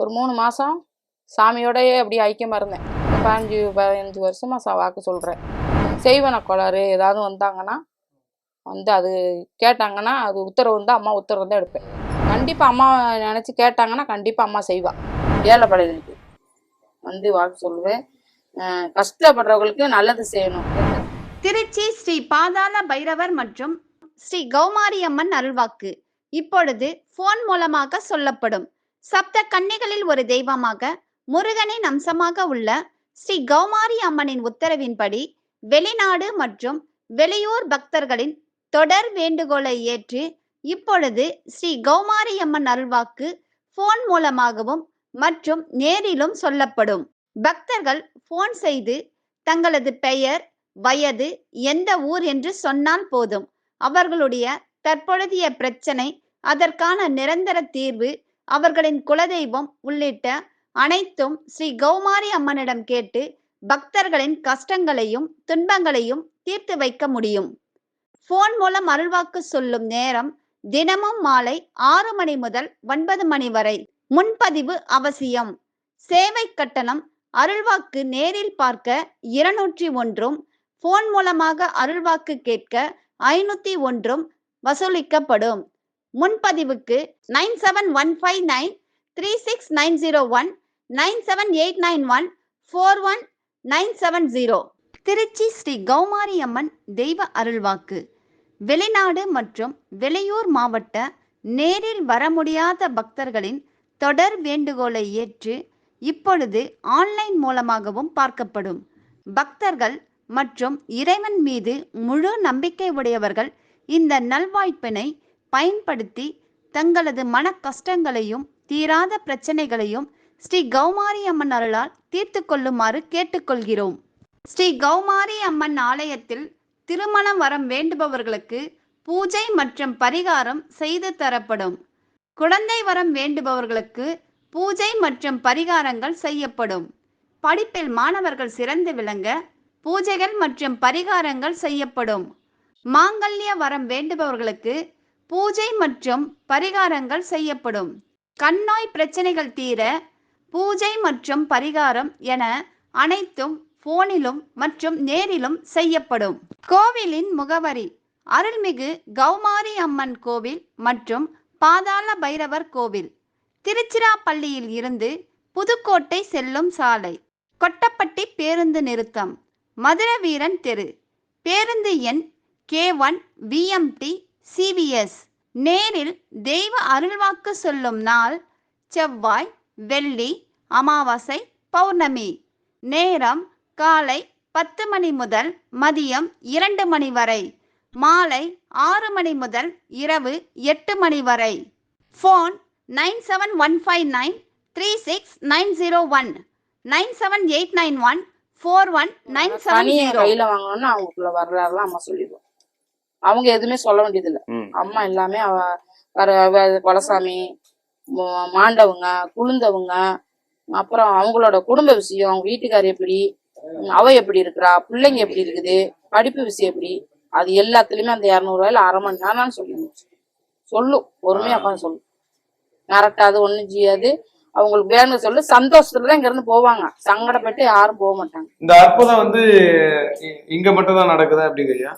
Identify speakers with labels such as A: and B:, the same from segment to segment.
A: ஒரு மூணு மாதம் சாமியோடையே அப்படியே ஐக்கியமாக இருந்தேன். பதினஞ்சு பதினஞ்சு வருஷமாக சா வாக்கு சொல்கிறேன் செய்வன கோளாறு ஏதாவது வந்தாங்கன்னா வந்து அது கேட்டாங்கன்னா அது உத்தரவு இருந்தால் அம்மா உத்தரவு தான் எடுப்பேன். கண்டிப்பாக அம்மா நினச்சி கேட்டாங்கன்னா கண்டிப்பாக அம்மா செய்வாள் ஏழைப்படைகளுக்கு வந்து வாக்கு சொல்லுவேன். கஷ்டப்படுறவங்களுக்கு நல்லது செய்யணும்.
B: திருச்சி ஸ்ரீ பாதாள பைரவர் மற்றும் ஸ்ரீ கௌமாரி அம்மன் அருள்வாக்கு. இப்பொழுது போன் மூலமாக சொல்லப்படும். சப்த கன்னிகளில் ஒரு தெய்வமாக முருகனின் அம்சமாக உள்ள ஸ்ரீ கௌமாரி அம்மனின் உத்தரவின்படி வெளிநாடு மற்றும் வெளியூர் பக்தர்களின் தொடர் வேண்டுகோளை ஏற்று இப்பொழுது ஸ்ரீ கௌமாரி அம்மன் அருள்வாக்கு போன் மூலமாகவும் மற்றும் நேரிலும் சொல்லப்படும். பக்தர்கள் போன் செய்து தங்களது பெயர் வயது எந்த ஊர் என்று சொன்னால் போதும். அவர்களுடைய தற்பொழுதைய பிரச்சனை அதற்கான நிரந்தர தீர்வு அவர்களின் குலதெய்வம் உள்ளிட்ட அனைத்தும் ஸ்ரீ கௌமாரி அம்மனிடம் கேட்டு பக்தர்களின் கஷ்டங்களையும் துன்பங்களையும் தீர்த்து வைக்க முடியும். போன் மூலம் அருள்வாக்கு சொல்லும் நேரம் தினமும் மாலை ஆறு மணி முதல் ஒன்பது மணி வரை. முன்பதிவு அவசியம். சேவை கட்டணம் அருள்வாக்கு நேரில் பார்க்க இருநூற்றி ஒன்றும் போன் மூலமாக அருள்வாக்கு கேட்க ஐநூத்தி ஒன்றும் வசூலிக்கப்படும். முன்பதிவுக்கு nine seven one five nine three six nine zero one nine seven eight nine one four one nine seven zero Trichy Sri Kaumari Amman தெய்வ அருள்வாக்கு. வெளிநாடு மற்றும் வெளியூர் மாவட்ட நேரில் வர முடியாத பக்தர்களின் தொடர் வேண்டுகோளை ஏற்று இப்பொழுது ஆன்லைன் மூலமாகவும் பார்க்கப்படும். பக்தர்கள் மற்றும் இறைவன் மீது முழு நம்பிக்கை உடையவர்கள் இந்த நல்வாய்ப்பினை பயன்படுத்தி தங்களது மன கஷ்டங்களையும் தீராத பிரச்சனைகளையும் ஸ்ரீ கௌமாரி அம்மன் அருளால் தீர்த்து கொள்ளுமாறு கேட்டுக்கொள்கிறோம். ஸ்ரீ கௌமாரி அம்மன் ஆலயத்தில் திருமணம் வரம் வேண்டுபவர்களுக்கு பூஜை மற்றும் பரிகாரம் செய்து தரப்படும். குழந்தை வரம் வேண்டுபவர்களுக்கு பூஜை மற்றும் பரிகாரங்கள் செய்யப்படும். படிப்பில் மாணவர்கள் சிறந்து விளங்க பூஜைகள் மற்றும் பரிகாரங்கள் செய்யப்படும். மாங்கல்ய வரம் வேண்டுபவர்களுக்கு பூஜை மற்றும் பரிகாரங்கள் செய்யப்படும். கண்ணோய் பிரச்சனைகள் தீர பூஜை மற்றும் பரிகாரம் என அனைத்தும் போனிலும் மற்றும் நேரிலும் செய்யப்படும். கோவிலின் முகவரி அருள்மிகு கௌமாரி அம்மன் கோவில் மற்றும் பாதாள பைரவர் கோவில். திருச்சிராப்பள்ளியில் இருந்து புதுக்கோட்டை செல்லும் சாலை. கொட்டப்பட்டி பேருந்து நிறுத்தம். மதுரவீரன் தெரு. பேருந்து எண் கே ஒன் விஎம்டி சிவிஎஸ் நேரில் தெய்வ அருள்வாக்கு சொல்லும் நாள் செவ்வாய் வெள்ளி அமாவாசை பௌர்ணமி. நேரம் காலை பத்து மணி முதல் மதியம் இரண்டு மணி வரை. மாலை ஆறு மணி முதல் இரவு எட்டு மணி வரை. Phone nine seven one five nine three six nine zero one. Nine seven eight nine one four one nine seven
A: கையில வாங்கணும்னு அவங்களுக்குள்ள வரலாறுலாம் அம்மா சொல்லிடுவோம். அவங்க எதுவுமே சொல்ல வேண்டியதில்லை.
C: ம்.
A: அம்மா எல்லாமே அவ வர கொலசாமி மாண்டவங்க குளுந்தவங்க அப்புறம் அவங்களோட குடும்ப விஷயம் அவங்க வீட்டுக்காரி எப்படி அவ எப்படி இருக்கிறா பிள்ளைங்க எப்படி இருக்குது படிப்பு விஷயம் எப்படி அது எல்லாத்துலயுமே அந்த இரநூறுவாயில அரை மணி நேரம் சொல்லிடுச்சு சொல்லும் பொறுமையா உட்காந்து சொல்லும் மிரட்டாது ஒண்ணும் செய்யாது. அவங்களுக்கு வேணுங்க சொல்லு சந்தோஷத்துல தான் இங்க இருந்து போவாங்க. சங்கடப்பட்டு யாரும் போக மாட்டாங்க.
D: இந்த அற்புதம் வந்து இங்க மட்டும் தான் நடக்குதா அப்படிங்கய்யா?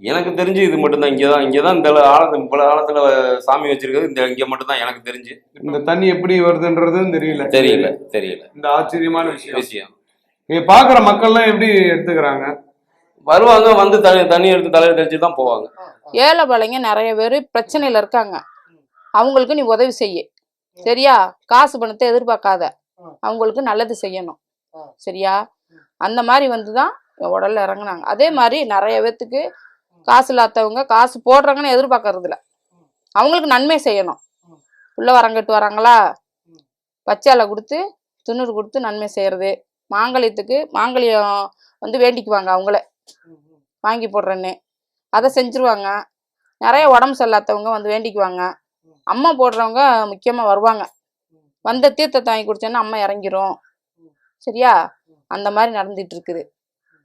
C: எனக்கு தெரிஞ்சு இது மட்டும்தான். இங்கே தான் இங்கே தான் இந்த ஆழத்து பல ஆழத்துல சாமி வச்சிருக்கிறது இந்த இங்கே மட்டும்தான் எனக்கு தெரிஞ்சு.
D: இந்த தண்ணி எப்படி வருதுன்றதும் தெரியல.
C: தெரியல தெரியல.
D: இந்த ஆச்சரியமான விஷயம்.
C: விஷயம்.
D: இங்க பாக்குற மக்கள்லாம் எப்படி எடுத்துக்கிறாங்க?
C: வருவாங்க வந்து தண்ணி தண்ணி எடுத்து தலையில தெளிச்சு தான் போவாங்க.
A: ஏழை பிள்ளைங்க நிறைய பேர் பிரச்சனையில இருக்காங்க. அவங்களுக்கு நீ உதவி செய்ய. சரியா? காசு பணத்தை எதிர்பார்க்காத. அவங்களுக்கு நல்லது செய்யணும். சரியா? அந்த மாதிரி வந்து தான் உடல்ல இறங்குனாங்க. அதே மாதிரி நிறைய பேத்துக்கு காசு இல்லாதவங்க காசு போடுறாங்கன்னு எதிர்பார்க்கறது இல்லை அவங்களுக்கு நன்மை செய்யணும். உள்ள வரங்கட்டு வராங்களா? பச்சாலை கொடுத்து துண்ணூறு கொடுத்து நன்மை செய்யறது. மாங்கல்யத்துக்கு மாங்கல்யம் வந்து வேண்டிக்குவாங்க அவங்கள. வாங்கி போடுறேன்னு. அதை செஞ்சுருவாங்க. நிறைய உடம்பு சரியில்லாதவங்க வந்து வேண்டிக்குவாங்க. அம்மா போடுறவங்க முக்கியமாக வருவாங்க. வந்த தீர்த்தத்தை வாங்கி குடிச்சோன்னா அம்மா இறங்கிரும். சரியா? அந்த மாதிரி நடந்துட்டு இருக்குது.